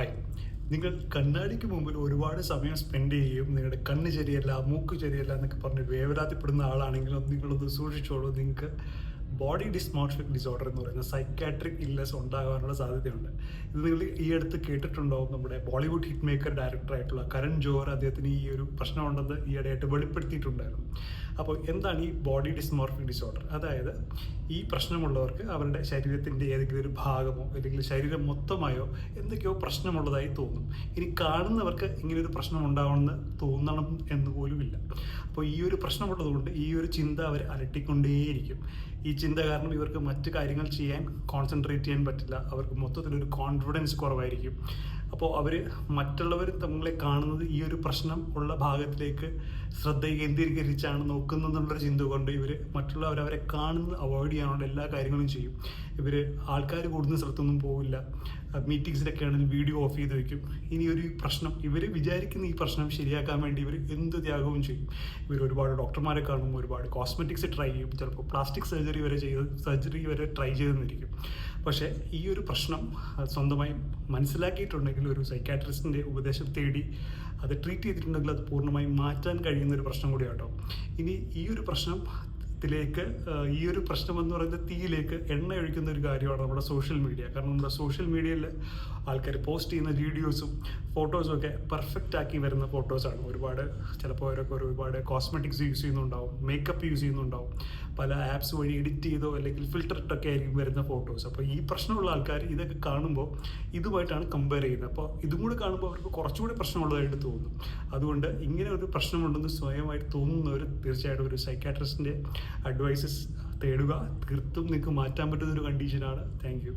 Hi നിങ്ങൾ കണ്ണാടിക്ക് മുമ്പിൽ ഒരുപാട് സമയം സ്പെൻഡ് ചെയ്യും നിങ്ങളുടെ കണ്ണ് ശരിയല്ല മൂക്ക് ശരിയല്ല എന്നൊക്കെ പറഞ്ഞ് വേവലാതിപ്പെടുന്ന ആളാണെങ്കിലും നിങ്ങളൊന്ന് സൂക്ഷിച്ചോളൂ. നിങ്ങൾക്ക് ബോഡി ഡിസ്മോർഫിക് ഡിസോർഡർ എന്ന് പറയുന്ന സൈക്കാട്രിക് ഇല്ലസ് ഉണ്ടാകാനുള്ള സാധ്യതയുണ്ട്. ഇത് നിങ്ങൾ ഈ അടുത്ത് കേട്ടിട്ടുണ്ടാവും നമ്മുടെ ബോളിവുഡ് ഹിറ്റ് മേക്കർ ഡയറക്ടറായിട്ടുള്ള കരൺ ജോഹർ അദ്ദേഹത്തിന് ഈ ഒരു പ്രശ്നമുണ്ടെന്ന് ഈയിടെയായിട്ട് വെളിപ്പെടുത്തിയിട്ടുണ്ടായിരുന്നു. അപ്പോൾ എന്താണ് ഈ ബോഡി ഡിസ്മോർഫിക് ഡിസോർഡർ അതായത് ഈ പ്രശ്നമുള്ളവർക്ക് അവരുടെ ശരീരത്തിന്റെ ഏതെങ്കിലും ഒരു ഭാഗമോ അല്ലെങ്കിൽ ശരീരം മൊത്തമായോ എന്തൊക്കെയോ പ്രശ്നമുള്ളതായി തോന്നും. ഇനി കാണുന്നവർക്ക് ഇങ്ങനെ ഒരു പ്രശ്നം ഉണ്ടാവണമെന്ന് തോന്നണം എന്ന് പോലുമില്ല അപ്പോൾ ഈ ഒരു പ്രശ്നമുള്ളതുകൊണ്ട് ഈ ഒരു ചിന്ത അവർ അലട്ടിക്കൊണ്ടേയിരിക്കും. ഈ ചിന്ത കാരണം ഇവർക്ക് മറ്റു കാര്യങ്ങൾ ചെയ്യാൻ കോൺസെൻട്രേറ്റ് ചെയ്യാൻ പറ്റില്ല. അവർക്ക് മൊത്തത്തിലൊരു കോൺഫിഡൻസ് കുറവായിരിക്കും. അപ്പോൾ അവർ മറ്റുള്ളവർ തങ്ങളെ കാണുന്നത് ഈ ഒരു പ്രശ്നം ഉള്ള ഭാഗത്തിലേക്ക് ശ്രദ്ധ കേന്ദ്രീകരിച്ചാണ് നോക്കുന്നത് എന്നുള്ളൊരു ചിന്ത കൊണ്ട് ഇവർ മറ്റുള്ളവർ അവരെ കാണുന്നത് അവോയ്ഡ് ചെയ്യാനുള്ള എല്ലാ കാര്യങ്ങളും ചെയ്യും. ഇവർ ആൾക്കാർ കൂടുന്ന സ്ഥലത്തൊന്നും പോവില്ല. മീറ്റിങ്സിലൊക്കെ ആണെങ്കിൽ വീഡിയോ ഓഫ് ചെയ്ത് വെക്കും. ഇനി ഒരു പ്രശ്നം ഇവർ വിചാരിക്കുന്ന ഈ പ്രശ്നം ശരിയാക്കാൻ വേണ്ടി ഇവർ എന്ത് ത്യാഗവും ചെയ്യും. ഇവർ ഒരുപാട് ഡോക്ടർമാരെ കാണും ഒരുപാട് കോസ്മെറ്റിക്സ് ട്രൈ ചെയ്യും. ചിലപ്പോൾ പ്ലാസ്റ്റിക് സർജറി വരെ ചെയ്ത് സർജറി വരെ ട്രൈ ചെയ്തെന്നിരിക്കും. പക്ഷേ ഈ ഒരു പ്രശ്നം സ്വന്തമായി മനസ്സിലാക്കിയിട്ടുണ്ടെങ്കിൽ ഒരു സൈക്കാട്രിസ്റ്റിന്റെ ഉപദേശം തേടി അത് ട്രീറ്റ് ചെയ്തിട്ടുണ്ടെങ്കിൽ അത് പൂർണമായും മാറ്റാൻ കഴിയുന്ന ഒരു പ്രശ്നം കൂടിയാട്ടോ. ഇനി ഈ ഒരു പ്രശ്നം ത്തിലേക്ക് ഈ ഒരു പ്രശ്നം എന്ന് പറയുന്നത് തീയിലേക്ക് എണ്ണ ഒഴിക്കുന്ന ഒരു കാര്യമാണ് നമ്മുടെ സോഷ്യൽ മീഡിയ കാരണം നമ്മുടെ സോഷ്യൽ മീഡിയയിൽ ആൾക്കാർ പോസ്റ്റ് ചെയ്യുന്ന വീഡിയോസും ഫോട്ടോസും ഒക്കെ പെർഫെക്റ്റ് ആക്കി വരുന്ന ഫോട്ടോസാണ് ഒരുപാട് ചിലപ്പോൾ അവരൊക്കെ ഒരുപാട് കോസ്മെറ്റിക്സ് യൂസ് ചെയ്യുന്നുണ്ടാവും മേക്കപ്പ് യൂസ് ചെയ്യുന്നുണ്ടാവും. പല ആപ്സ് വഴി എഡിറ്റ് ചെയ്തോ അല്ലെങ്കിൽ ഫിൽറ്റർ ഇട്ടൊക്കെ ആയിരിക്കും വരുന്ന ഫോട്ടോസ് അപ്പോൾ ഈ പ്രശ്നമുള്ള ആൾക്കാർ ഇതൊക്കെ കാണുമ്പോൾ ഇതുമായിട്ടാണ് കമ്പയർ ചെയ്യുന്നത്. അപ്പോൾ ഇതും കൂടെ കാണുമ്പോൾ അവർക്ക് കുറച്ചുകൂടി പ്രശ്നമുള്ളതായിട്ട് തോന്നും. അതുകൊണ്ട് ഇങ്ങനെ ഒരു പ്രശ്നമുണ്ടെന്ന് സ്വയമായിട്ട് തോന്നുന്നവർ തീർച്ചയായിട്ടും ഒരു സൈക്കാട്രിസ്റ്റിന്റെ അഡ്വൈസസ് തേടുക. തീർത്തും നിങ്ങൾക്ക് മാറ്റാൻ പറ്റുന്ന ഒരു കണ്ടീഷനാണ് താങ്ക്